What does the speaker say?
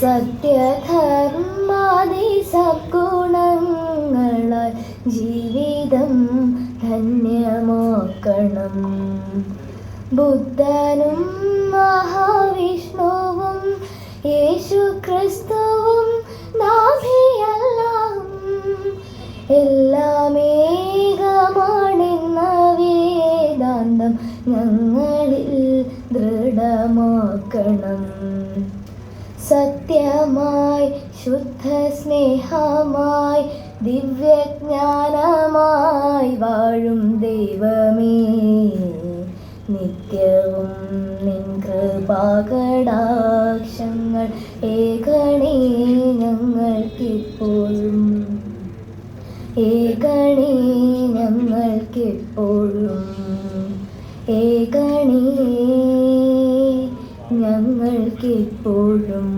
സത്യധർമാതി സഗുണങ്ങള ജീവിതം ധന്യമാക്കണം. ബുദ്ധനും മഹാവിഷ്ണുവും യേശു ക്രിസ്തുവും നാഭിയെല്ലാം എല്ലാം ഞങ്ങളിൽ ദൃഢമാക്കണം. സത്യമായി ശുദ്ധ സ്നേഹമായി ദിവ്യജ്ഞാനമായി വാഴും ദൈവമേ. നിത്യവും നിൻ കൃപാകടാക്ഷങ്ങൾ ഏകണേ ഞങ്ങൾക്കിപ്പോഴും ഏകണേ ഞങ്ങൾക്കെപ്പോഴും ഏകണേ ഞങ്ങൾക്കെപ്പോഴും